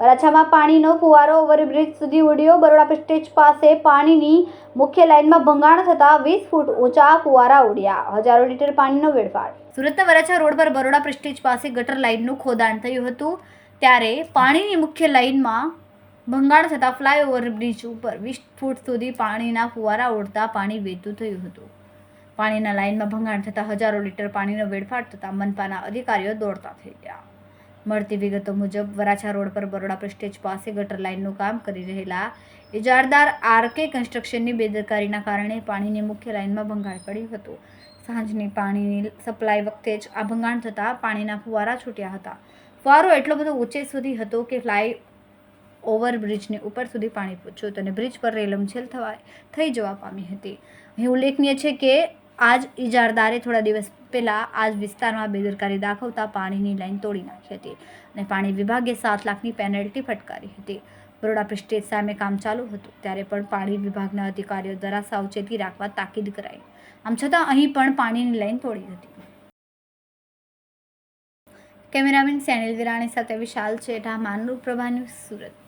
વરાછામાં પાણીનો ફુવારો ઓવરબ્રિજ સુધી ઉડ્યો. બરોડા સ્ટેજ પાસે પાણીની મુખ્ય લાઇનમાં ભંગાણ થતાં વીસ ફૂટ ઊંચા ફુવારા ઉડ્યા. હજારો લીટર પાણીનો વેડફાટ. સુરતના વરાછા રોડ પર બરોડા પ્રેસ્ટીજ પાસે ગટર લાઇનનું ખોદાણ થયું હતું. ત્યારે પાણીની મુખ્ય લાઇનમાં ભંગાણ થતાં ફ્લાયઓવર બ્રિજ ઉપર વીસ ફૂટ સુધી પાણીના ફુવારા ઉડતા પાણી વહેતું થયું હતું. પાણીના લાઇનમાં ભંગાણ થતાં હજારો લીટર પાણીનો વેડફાટ થતાં મનપાના અધિકારીઓ દોડતા થઈ ગયા. મળતી વિગતો મુજબ, વરાછા રોડ પર બરોડા પ્રેસ્ટેજ પાસે ગટર લાઇનનું કામ કરી રહેલા ઇજારદાર આરકે કન્સ્ટ્રક્શનની બેદરકારીના કારણે પાણીની મુખ્ય લાઇનમાં ભંગાણ પડ્યું હતું. સાંજની પાણીની સપ્લાય વખતે જ આ ભંગાણ થતાં પાણીના ફુવારા છૂટ્યા હતા. ફુવારો એટલો બધો ઊંચે સુધી હતો કે ફ્લાય ઓવર બ્રિજની ઉપર સુધી પાણી પહોંચ્યું હતું અને બ્રિજ પર રેલમછેલ થવા થઈ જવા પામી હતી. અહીં ઉલ્લેખનીય છે કે આજ ઇજારદારે થોડા દિવસ પહેલાં આજ વિસ્તારમાં બેદરકારી દાખવતા પાણીની લાઇન તોડી નાખી હતી અને પાણી વિભાગે સાત લાખની પેનલ્ટી ફટકારી હતી. બરોડા પ્રિસ્ટેજ સામે કામ ચાલુ હતું, ત્યારે પણ પાણી વિભાગના અધિકારીઓ દ્વારા સાવચેતી રાખવા તાકીદ કરાઈ. આમ છતાં અહીં પણ પાણીની લાઈન તોડી હતી. કેમેરામેન સેનિલ વિરાણી સાથે વિશાલ ચેઠા માનરૂપ પ્રભા સુરત.